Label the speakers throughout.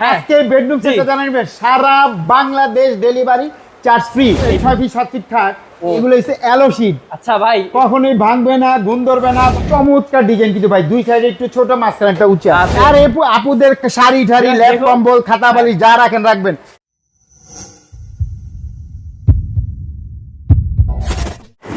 Speaker 1: হ্যাঁ।
Speaker 2: আজকে বেডরুম। সেটটা জানাবেন সারা বাংলাদেশ ডেলিভারি চার্জ ফ্রি এই ছয় ফিট সাত ফিট থাক এগুলো হচ্ছে অ্যালো শীট
Speaker 1: আচ্ছা ভাই।
Speaker 2: কখনোই ভাঙবে না গুণ ধরবে না। চমৎকার ডিজাইন কিন্তু ভাই। দুই সাইডে একটু ছোট মাঝখানে একটা উঁচা।
Speaker 1: আচ্ছা।
Speaker 2: আর এই আপুদের শাড়ি ঠাড়ি। ল্যাপ কম্বল খাতা বালি যা রাখেন রাখবেন।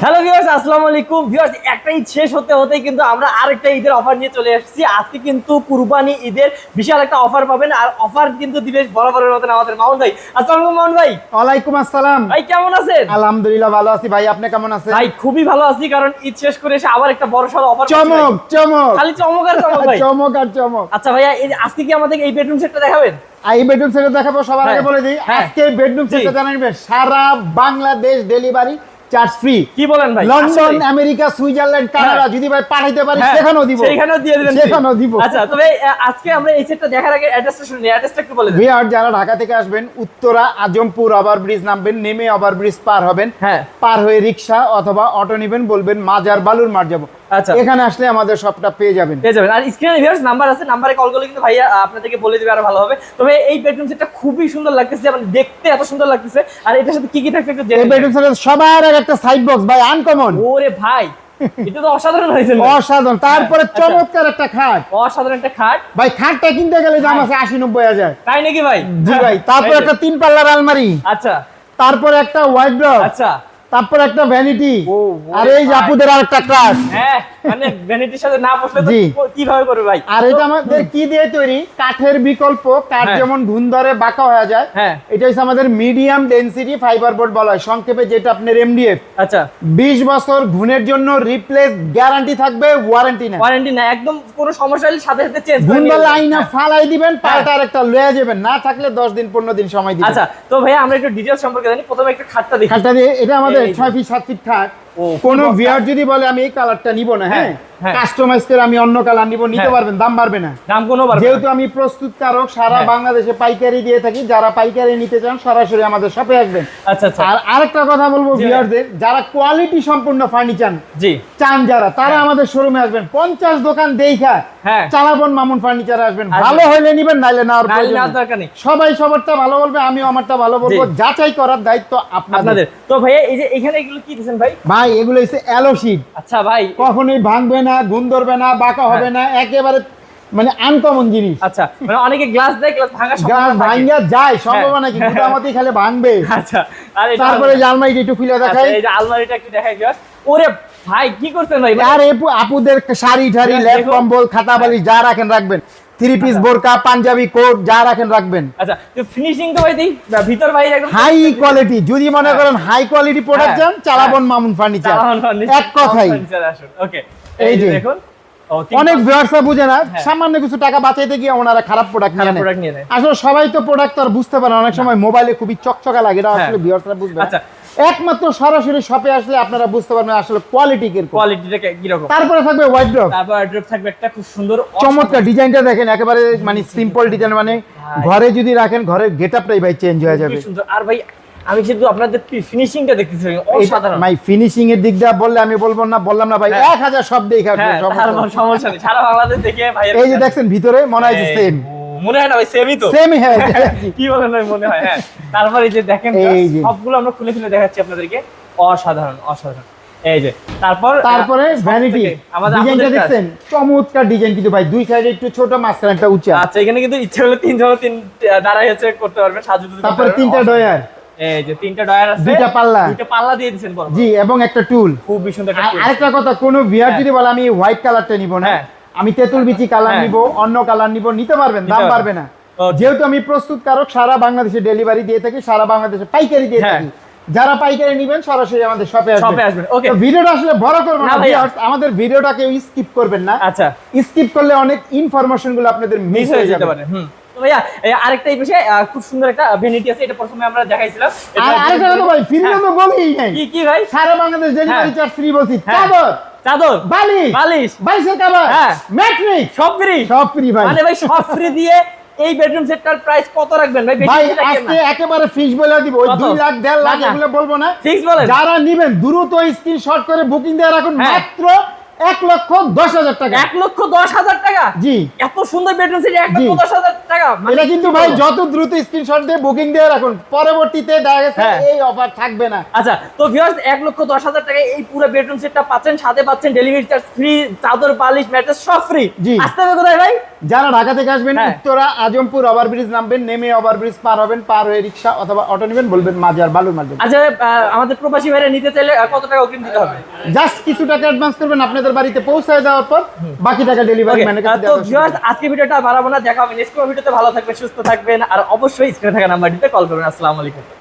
Speaker 1: হ্যালো ভিউয়ার্স আসসালামু আলাইকুম। ভিউয়ার্স একটা ঈদ শেষ হতে হতেই কিন্তু আমরা আরেকটা ঈদের অফার নিয়ে চলে এসেছি। আজকে কিন্তু কুরবানি ঈদের বিশাল একটা অফার পাবেন আর অফার কিন্তু দিবে বরাবরের মতন আমাদের মামুন ভাই। আসসালামু আলাইকুম মামুন ভাই।
Speaker 2: ওয়ালাইকুম আসসালাম।
Speaker 1: ভাই কেমন আছেন?
Speaker 2: আলহামদুলিল্লাহ ভালো আছি। ভাই আপনি কেমন আছেন?
Speaker 1: ভাই খুবই ভালো আছি কারণ ঈদ শেষ করে এসে আবার একটা বড় সড়ো অফার
Speaker 2: চমক চমক।
Speaker 1: খালি চমক আর চমক ভাই।
Speaker 2: চমক আর চমক।
Speaker 1: আচ্ছা ভাইয়া আজকে কি আমাদের এই বেডরুম সেটটা দেখাবেন?
Speaker 2: এই বেডরুম সেটটা দেখাবো সবার আগে
Speaker 1: হ্যাঁ,
Speaker 2: বলে দিই।
Speaker 1: হ্যাঁ।
Speaker 2: আজকে বেডরুম। সেটটা জানাবেন সারা বাংলাদেশ ডেলিভারি চার্জ ফ্রি।
Speaker 1: কি বলেন ভাই?
Speaker 2: লন্ডন আমেরিকা সুইজারল্যান্ড কানাডা
Speaker 1: হ্যাঁ।
Speaker 2: যদি ভাই পাঠাইতে পারি
Speaker 1: হ্যাঁ,
Speaker 2: সেখানেও দিব।
Speaker 1: সেখানেও দিয়ে দিবেন
Speaker 2: সেখানেও দিব।
Speaker 1: আচ্ছা তবে আজকে আমরা এই সেটটা দেখার আগে অ্যাড্রেসটা শুনি অ্যাড্রেসটা একটু বলে দিন।
Speaker 2: ভিআর যারা ঢাকা থেকে আসবেন উত্তরা আজমপুর ওভার ব্রিজ নামবেন নেমে ওভার ব্রিজ পার হবেন।
Speaker 1: হ্যাঁ।
Speaker 2: পার হয়ে রিক্সা অথবা অটো নেবেন বলবেন মাজার বালুর মার যাব।
Speaker 1: আচ্ছা।
Speaker 2: এখানে আসলে আমাদের সবটা পেয়ে যাবেন।
Speaker 1: পেয়ে যাবেন। আর স্ক্রিনে ভিউয়ার্স নাম্বার আছে নাম্বারে কল করলে কিন্তু ভাইয়া আপনাদেরকে বলে দিবে আরও ভালো হবে। তবে এই বেডরুম সেটটা খুবই সুন্দর লাগতেছে মানে দেখতে এত সুন্দর লাগতেছে। আর এটার সাথে কি কি থাকছে একটু
Speaker 2: এই বেডরুম সবার আগে একটা সাইড বক্স ভাই আনকমন
Speaker 1: ওরে ভাই এটা তো অসাধারণ হয়েছে।
Speaker 2: অসাধারণ। তারপরে
Speaker 1: আচ্ছা।
Speaker 2: চমৎকার একটা খাট।
Speaker 1: অসাধারণ একটা খাট।
Speaker 2: ভাই খাটটা কিনতে গেলে দাম আছে আশি নব্বই হাজার।
Speaker 1: তাই নাকি ভাই?
Speaker 2: জি ভাই তারপর একটা তিন পাল্লার আলমারি।
Speaker 1: আচ্ছা।
Speaker 2: তারপর একটা হোয়াইট
Speaker 1: আচ্ছা।
Speaker 2: তারপর একটা ভ্যানিটি আর এই যে
Speaker 1: ভাই।
Speaker 2: আপুদের আরেকটা ক্লাস
Speaker 1: হ্যাঁ মানে ভ্যানিটির সাথে না বসলে তো। কীভাবে করবে ভাই?
Speaker 2: আর এটা আমাদের কি দিয়ে তৈরি? কাঠের বিকল্প কাঠ
Speaker 1: হ্যাঁ।
Speaker 2: যেমন ধুন ধরে বাঁকা হয়ে যায়
Speaker 1: হ্যাঁ।
Speaker 2: এটা হচ্ছে আমাদের মিডিয়াম ডেনসিটি ফাইবার বোর্ড বলা হয়। সংক্ষেপে যেটা আপনার এমডিএফ
Speaker 1: আচ্ছা।
Speaker 2: বিশ বছর ঘুণের জন্য রিপ্লেস গ্যারান্টি থাকবে ওয়ারেন্টি না
Speaker 1: ওয়ারেন্টি না একদম কোনো সমস্যা হলে সাথে সাথে চেঞ্জ
Speaker 2: ঘুণ ধরলে আইনা ফালাই দিবেন পাল্টা আর একটা লয়ে যাবেন না থাকলে দশ দিন পনেরো দিন সময় দিবেন।
Speaker 1: আচ্ছা তো ভাইয়া আমরা একটু ডিটেলস সম্পর্কে জানি প্রথমে একটা খাটটা দেখি।
Speaker 2: খাটটা দিয়ে এটা আমাদের। ছয় ফিট সাত ফিট কোনো
Speaker 1: কি
Speaker 2: ভিআর যদি বলে আমি এই কালারটা নিব না হ্যাঁ
Speaker 1: হ্যাঁ, হ্যাঁ।
Speaker 2: কাস্টমাইজ করে আমি অন্য কালার নিব নিতে
Speaker 1: হ্যাঁ।
Speaker 2: পারবেন দাম বাড়বে না।
Speaker 1: দাম কোনো বাড়বে
Speaker 2: যেহেতু আমি প্রস্তুতকারক সারা
Speaker 1: হ্যাঁ।
Speaker 2: বাংলাদেশে পাইকারি দিয়ে থাকি যারা পাইকারি নিতে চান সরাসরি আমাদের শপে আসবেন।
Speaker 1: আচ্ছা আচ্ছা।
Speaker 2: আর আরেকটা কথা বলব
Speaker 1: জি।
Speaker 2: ভিউয়ারদের যারা কোয়ালিটি সম্পূর্ণ ফার্নিচার
Speaker 1: জি।
Speaker 2: চান যারা তারা আমাদের শোরুমে আসবেন। পঞ্চাশ দোকান দেখা
Speaker 1: হ্যাঁ।
Speaker 2: চালাবন মামুন ফার্নিচার আসবেন। ভালো হইলে নিবেন নাইলে না
Speaker 1: দরকার নেই।
Speaker 2: সবাই সবারটা ভালো বলবে আমিও আমারটা ভালো বলব। যাচাই করার দায়িত্ব আপনাদের।
Speaker 1: তো ভাইয়া এই যে এখানে এগুলো কি দিচ্ছেন ভাই?
Speaker 2: ভাই এগুলো হচ্ছে অ্যালো শীট
Speaker 1: আচ্ছা ভাই
Speaker 2: কখনোই ভাঙবে না গুণ ধরবে না বাঁকা হবে
Speaker 1: হ্যাঁ।
Speaker 2: না একেবারে মানে আনকমন জিনিস।
Speaker 1: আচ্ছা মানে অনেকে গ্লাস দেয় গ্লাস ভাঙা থাকে।
Speaker 2: ভাঙ্গা যায় সম্ভাবনা কি?
Speaker 1: হ্যাঁ।
Speaker 2: মোটামুটি খালি ভাঙবে।
Speaker 1: আচ্ছা আর
Speaker 2: তারপরে আলমারিটা একটু খুলে
Speaker 1: আচ্ছা,
Speaker 2: দেখাই।
Speaker 1: এই যে আলমারিটা একটু দেখাই দিও ওরে ভাই কি করছেন ভাই?
Speaker 2: আর আপুদের শাড়ি ঠাড়ি
Speaker 1: হ্যাঁ,
Speaker 2: ল্যাপ কম্বল খাতা বালিশ যা রাখেন রাখবেন। থ্রি পিস বোরকা পাঞ্জাবি কোট যা রাখেন রাখবেন
Speaker 1: আচ্ছা তো ফিনিশিং তো ভাই ভিতর বাইরে একদম
Speaker 2: হাই কোয়ালিটি যদি মনে
Speaker 1: হ্যাঁ।
Speaker 2: করেন হাই কোয়ালিটি প্রোডাক্ট
Speaker 1: হ্যাঁ,
Speaker 2: চান চালাবন মামুন ফার্নিচার এক কথাই
Speaker 1: ওকে
Speaker 2: এই
Speaker 1: যে। দেখুন
Speaker 2: অনেক ভিউয়ার্সরা বুঝে না
Speaker 1: হ্যাঁ।
Speaker 2: সামান্য কিছু টাকা বাঁচাইতে গিয়ে ওনারা খারাপ প্রোডাক্ট নিয়ে আসলে সবাই তো প্রোডাক্ট আর বুঝতে পারে। অনেক সময় মোবাইলে খুবই চকচকা লাগে এটা
Speaker 1: হ্যাঁ।
Speaker 2: আসলে ভিউয়ার্সরা বুঝবে
Speaker 1: আচ্ছা।
Speaker 2: একমাত্র সরাসরি শপে আসলে আপনারা বুঝতে পারবেন আসলে কোয়ালিটি কীরকম।
Speaker 1: কোয়ালিটিটা কি রকম
Speaker 2: তারপরে থাকবে হোয়াইট ড্রপ
Speaker 1: তারপর ড্রপ থাকবে একটা খুব সুন্দর
Speaker 2: চমৎকার ডিজাইনটা দেখেন একেবারে মানে সিম্পল ডিজাইন মানে ঘরে যদি রাখেন ঘরের গেটআপটাই ভাই চেঞ্জ হয়ে যাবে।
Speaker 1: সুন্দর। আর ভাই আমি কিন্তু আপনাদের ফিনিশিংটা দেখতেছি অসাধারণ।
Speaker 2: মাই ফিনিশিং এর দিক দিয়ে বললে আমি বলব না বললাম না ভাই
Speaker 1: হ্যাঁ।
Speaker 2: এক হাজার সব দেখা
Speaker 1: হ্যাঁ সমস্যা নেই। সারা বাংলাদেশ দেখে ভাই
Speaker 2: এই যে দেখছেন ভিতরে মনে হয় সেম
Speaker 1: মনে হয় না ভাই সেমই তো।
Speaker 2: সেম হ্যাঁ
Speaker 1: কি বলেন ভাই মনে হয় হ্যাঁ। তারপরে এই যে দেখেন সবগুলো আমরা খুলে খুলে দেখাচ্ছি আপনাদেরকে। অসাধারণ অসাধারণ। এই যে তারপর
Speaker 2: তারপরে ভ্যানিটি
Speaker 1: আমাদের
Speaker 2: ডিজাইনটা দেখছেন? চমৎকার ডিজাইন কিন্তু ভাই দুই সাইডে একটু ছোট মাঝখানে একটা উঁচা।
Speaker 1: আচ্ছা এখানে কিন্তু ইচ্ছে হলে তিন জন তিন দাঁড়াই হচ্ছে করতে পারবেন সাজু
Speaker 2: তারপরে তিনটা ডয়ার
Speaker 1: এই যে তিনটা ডয়ার আছে।
Speaker 2: দুইটা পাল্লা।
Speaker 1: দুইটা পাল্লা দিয়ে দিয়েছেন
Speaker 2: জি এবং একটা টুল।
Speaker 1: সুন্দর।
Speaker 2: আরেকটা কথা কোন ভিআর
Speaker 1: হ্যাঁ।
Speaker 2: যদি বলে আমি হোয়াইট কালারটা নিব না?
Speaker 1: হ্যাঁ।
Speaker 2: আমি তেঁতুল বিচি কালার
Speaker 1: হ্যাঁ।
Speaker 2: নিব অন্য কালার নিব নিতে পারবেন দাম পারবে না। যেহেতু আমি প্রস্তুতকারক সারা বাংলাদেশে ডেলিভারি দিয়ে থাকি সারা বাংলাদেশে পাইকারি দিয়ে
Speaker 1: হ্যাঁ।
Speaker 2: থাকি। যারা পাইকারি নেবেন সরাসরি আমাদের শপে
Speaker 1: শপে
Speaker 2: আসবেন
Speaker 1: ওকে
Speaker 2: ভিডিওটা আসলে বড় করব
Speaker 1: না
Speaker 2: আমাদের ভিডিওটা কেউ স্কিপ করবেন না।
Speaker 1: আচ্ছা।
Speaker 2: স্কিপ করলে অনেক ইনফরমেশনগুলো আপনাদের
Speaker 1: মিস হয়ে যেতে পারে ভাইয়া আরেকটা আহ, খুব সুন্দর একটা ভ্যানিটি আছে এটা প্রথমে আমরা দেখাইছিলাম।
Speaker 2: আর আরেকটা কথা ভাই ফ্রি
Speaker 1: হ্যাঁ।
Speaker 2: তো বলেই নাই।
Speaker 1: কি কি ভাই?
Speaker 2: সারা বাংলাদেশ ডেলিভারি। চার্জ ফ্রি বলছি। চাদর।
Speaker 1: চাদর বালিশ
Speaker 2: বালিশ। কাবার
Speaker 1: হ্যাঁ।
Speaker 2: ম্যাট্রিক।
Speaker 1: সব ফ্রি
Speaker 2: সব ফ্রি ভাই।
Speaker 1: মানে ভাই সব ফ্রি দিয়ে এই বেডরুম সেটটার প্রাইস কত রাখবেন ভাই?
Speaker 2: ভাই আজকে একেবারে ফিক্স বলে দিব। ওই 2 লাখ 1.5 লাখ। এগুলো বলব না।
Speaker 1: ফিক্স বলেন।
Speaker 2: যারা নিবেন দ্রুত স্ক্রিনশট করে বুকিং দিয়ে রাখুন।
Speaker 1: হ্যাঁ।
Speaker 2: মাত্র এক লক্ষ দশ হাজার টাকা।
Speaker 1: এক লক্ষ দশ হাজার টাকা?
Speaker 2: জি।
Speaker 1: এত সুন্দর বেডরুম সেট এক লক্ষ দশ হাজার টাকা মানে
Speaker 2: এটা কিন্তু ভাই যত দ্রুত স্ক্রিনশট দিয়ে বুকিং দিয়ে রাখুন। পরবর্তীতে দেখা গেছে
Speaker 1: হ্যাঁ।
Speaker 2: এই অফার থাকবে না।
Speaker 1: আচ্ছা তো ভিউয়ার্স এক লক্ষ দশ হাজার টাকা এই পুরো বেডরুম সেটটা পাচ্ছেন সাথে পাচ্ছেন ডেলিভারি চার্জ ফ্রি চাদর পালিশ ম্যাট্রেস সব ফ্রি
Speaker 2: জি।
Speaker 1: আসতে হবে কোথায় ভাই?
Speaker 2: যারা ঢাকা থেকে আসবেন
Speaker 1: হ্যাঁ।
Speaker 2: উত্তরা আজমপুর ওভারব্রিজ নামবেন নেমে ওভারব্রিজ পার হবেন পার হয়ে রিক্সা অথবা অটো নেবেন বলবেন মাজার বালুর মাঝে
Speaker 1: আচ্ছা আমাদের প্রবাসী ভাইরা নিতে চাইলে কত টাকা অগ্রিম দিতে হবে?
Speaker 2: জাস্ট কিছু টাকা অ্যাডভান্স করবেন আপনাদের বাড়িতে পৌঁছায় দেওয়ার পর বাকি টাকা ডেলিভারি ম্যানের
Speaker 1: আহ,
Speaker 2: কাছে
Speaker 1: তো ভিউয়ার্স আজকে ভিডিওটা বাড়াবো না দেখা হবে নেক্সট ভিডিওতে ভালো থাকবেন সুস্থ থাকবেন আর অবশ্যই স্ক্রিনে থাকা নাম্বারটিতে কল করবেন আসসালামু আলাইকুম।